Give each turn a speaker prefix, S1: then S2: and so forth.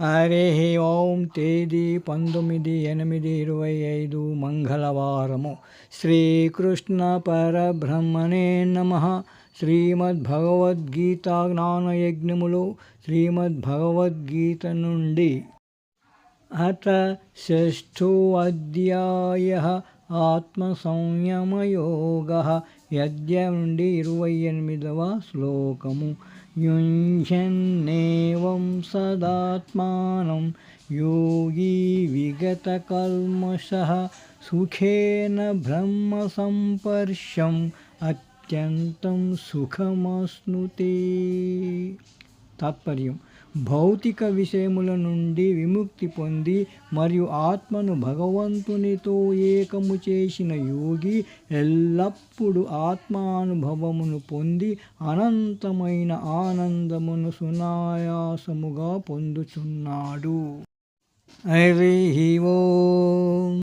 S1: హరి ఓం తేదీ పంతొమ్మిది ఎనిమిది ఇరవై ఐదు మంగళవారము. శ్రీకృష్ణ పరబ్రహ్మణే నమ. శ్రీమద్భగవద్గీత జ్ఞానయజ్ఞములు శ్రీమద్భగవద్గీత నుండి అత షష్ఠోధ్యాయ ఆత్మసంయమయోగ యజ్ఞ నుండి ఇరవై ఎనిమిదవ శ్లోకము. యుంజన్నేవం సదాత్మానం యోగి విగతకల్మష సుఖేన బ్రహ్మ సంపర్శం అత్యంతం సుఖమస్నుతే తాత్పర్యం భౌతిక విషయముల నుండి విముక్తి పొంది మరియు ఆత్మను భగవంతునితో ఏకము చేసిన యోగి ఎల్లప్పుడూ ఆత్మానుభవమును పొంది అనంతమైన ఆనందమును సునాయాసముగా పొందుచున్నాడు. హరి ఓ